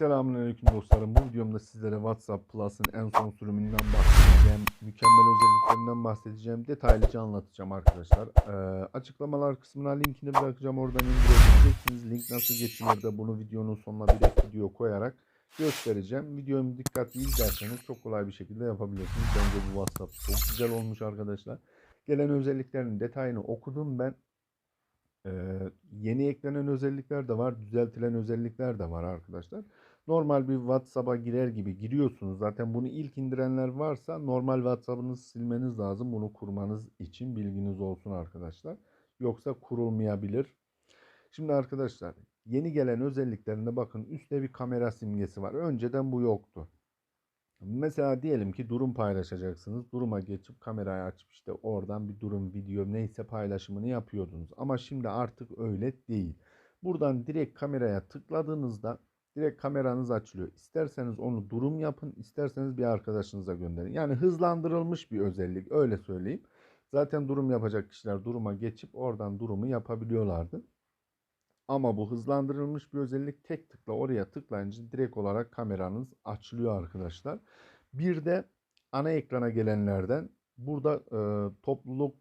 Selamünaleyküm dostlarım. Bu videomda sizlere WhatsApp Plus'ın en son sürümünden bahsedeceğim. Mükemmel özelliklerinden bahsedeceğim. Detaylıca anlatacağım arkadaşlar. Ee, açıklamalar kısmına linkini bırakacağım. Oradan indirebileceksiniz. Link nasıl geçilir de bunu videonun sonuna bir ek video koyarak göstereceğim. Videomu dikkatli izlerseniz çok kolay bir şekilde yapabilirsiniz. Bence bu WhatsApp çok güzel olmuş arkadaşlar. Gelen özelliklerin detayını okudum ben. Ee, yeni eklenen özellikler de var, düzeltilen özellikler de var arkadaşlar. Normal bir WhatsApp'a girer gibi giriyorsunuz. Zaten bunu ilk indirenler varsa normal WhatsApp'ınızı silmeniz lazım. Bunu kurmanız için bilginiz olsun arkadaşlar. Yoksa kurulmayabilir. Şimdi arkadaşlar yeni gelen özelliklerine bakın. Üstte bir kamera simgesi var. Önceden bu yoktu. Mesela diyelim ki durum paylaşacaksınız. Duruma geçip kamerayı açıp işte oradan bir durum, video neyse paylaşımını yapıyordunuz. Ama şimdi artık öyle değil. Buradan direkt kameraya tıkladığınızda direkt kameranız açılıyor. İsterseniz onu durum yapın, isterseniz bir arkadaşınıza gönderin. Yani hızlandırılmış bir özellik öyle söyleyeyim. Zaten durum yapacak kişiler duruma geçip oradan durumu yapabiliyorlardı. Ama bu hızlandırılmış bir özellik tek tıkla oraya tıklayınca direkt olarak kameranız açılıyor arkadaşlar. Bir de ana ekrana gelenlerden burada e, topluluk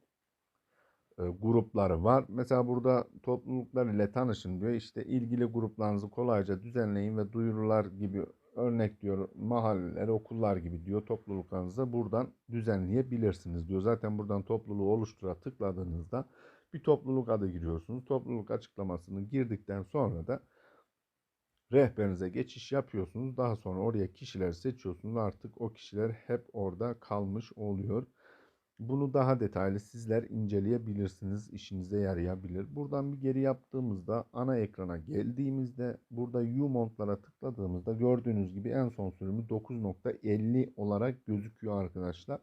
e, grupları var. Mesela burada topluluklar ile tanışın diyor. İşte ilgili gruplarınızı kolayca düzenleyin ve duyurular gibi örnek diyor mahalleler, okullar gibi diyor topluluklarınızı buradan düzenleyebilirsiniz diyor. Zaten buradan topluluğu oluştura tıkladığınızda bir topluluk adı giriyorsunuz. Topluluk açıklamasını girdikten sonra da rehberinize geçiş yapıyorsunuz. Daha sonra oraya kişiler seçiyorsunuz. Artık o kişiler hep orada kalmış oluyor. Bunu daha detaylı sizler inceleyebilirsiniz. İşinize yarayabilir. Buradan bir geri yaptığımızda ana ekrana geldiğimizde burada U-Mont'lara tıkladığımızda gördüğünüz gibi en son sürümü 9.50 olarak gözüküyor arkadaşlar.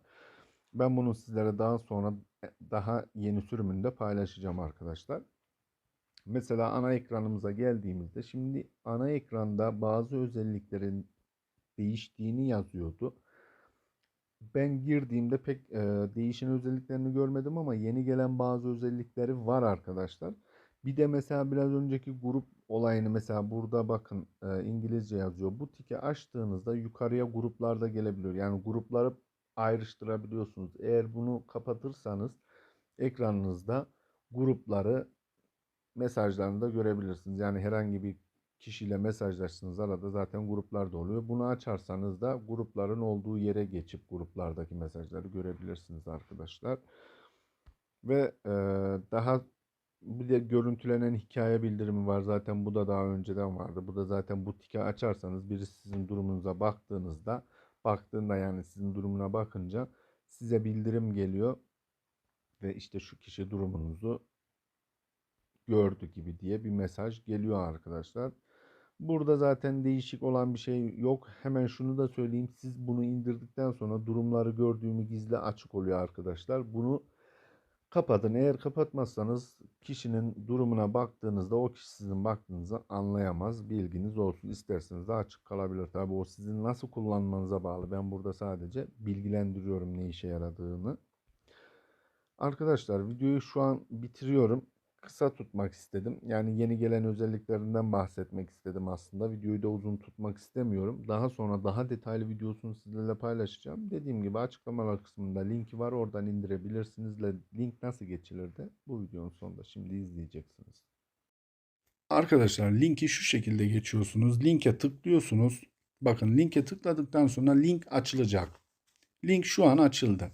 Ben bunu sizlere daha sonra daha yeni sürümünde paylaşacağım arkadaşlar. Mesela ana ekranımıza geldiğimizde şimdi ana ekranda bazı özelliklerin değiştiğini yazıyordu. Ben girdiğimde pek e, değişen özelliklerini görmedim ama yeni gelen bazı özellikleri var arkadaşlar. Bir de mesela biraz önceki grup olayını mesela burada bakın e, İngilizce yazıyor. Bu tiki açtığınızda yukarıya gruplarda gelebiliyor. Yani grupları ayrıştırabiliyorsunuz. Eğer bunu kapatırsanız ekranınızda grupları mesajlarında görebilirsiniz. Yani herhangi bir kişiyle mesajlaştığınız arada zaten gruplar da oluyor. Bunu açarsanız da grupların olduğu yere geçip gruplardaki mesajları görebilirsiniz arkadaşlar. Ve e, daha bir de görüntülenen hikaye bildirimi var. Zaten bu da daha önceden vardı. Bu da zaten bu tiki açarsanız birisi sizin durumunuza baktığınızda baktığında yani sizin durumuna bakınca size bildirim geliyor ve işte şu kişi durumunuzu gördü gibi diye bir mesaj geliyor arkadaşlar. Burada zaten değişik olan bir şey yok. Hemen şunu da söyleyeyim. Siz bunu indirdikten sonra durumları gördüğümü gizli açık oluyor arkadaşlar. Bunu kapatın. Eğer kapatmazsanız kişinin durumuna baktığınızda o kişi sizin baktığınızı anlayamaz. Bilginiz olsun. İsterseniz de açık kalabilir. Tabi o sizin nasıl kullanmanıza bağlı. Ben burada sadece bilgilendiriyorum ne işe yaradığını. Arkadaşlar videoyu şu an bitiriyorum. Kısa tutmak istedim. Yani yeni gelen özelliklerinden bahsetmek istedim aslında. Videoyu da uzun tutmak istemiyorum. Daha sonra daha detaylı videosunu sizlerle paylaşacağım. Dediğim gibi açıklamalar kısmında linki var. Oradan indirebilirsiniz. Link nasıl geçilir de bu videonun sonunda şimdi izleyeceksiniz. Arkadaşlar linki şu şekilde geçiyorsunuz. Linke tıklıyorsunuz. Bakın linke tıkladıktan sonra link açılacak. Link şu an açıldı.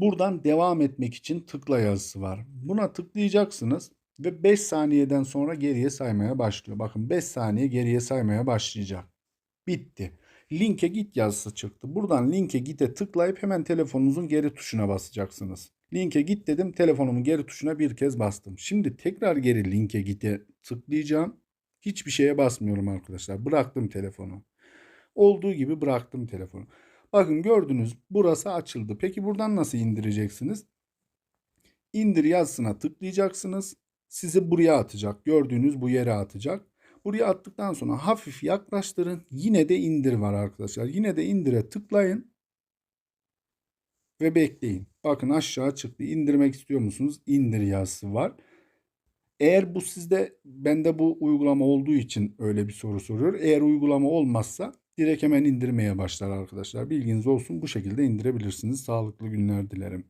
Buradan devam etmek için tıkla yazısı var. Buna tıklayacaksınız ve 5 saniyeden sonra geriye saymaya başlıyor. Bakın 5 saniye geriye saymaya başlayacak. Bitti. Linke git yazısı çıktı. Buradan linke git'e tıklayıp hemen telefonunuzun geri tuşuna basacaksınız. Linke git dedim telefonumun geri tuşuna bir kez bastım. Şimdi tekrar geri linke git'e tıklayacağım. Hiçbir şeye basmıyorum arkadaşlar. Bıraktım telefonu. Olduğu gibi bıraktım telefonu. Bakın gördünüz burası açıldı. Peki buradan nasıl indireceksiniz? İndir yazısına tıklayacaksınız. Sizi buraya atacak. Gördüğünüz bu yere atacak. Buraya attıktan sonra hafif yaklaştırın. Yine de indir var arkadaşlar. Yine de indire tıklayın. Ve bekleyin. Bakın aşağı çıktı. İndirmek istiyor musunuz? İndir yazısı var. Eğer bu sizde bende bu uygulama olduğu için öyle bir soru soruyor. Eğer uygulama olmazsa direkt hemen indirmeye başlar arkadaşlar. Bilginiz olsun bu şekilde indirebilirsiniz. Sağlıklı günler dilerim.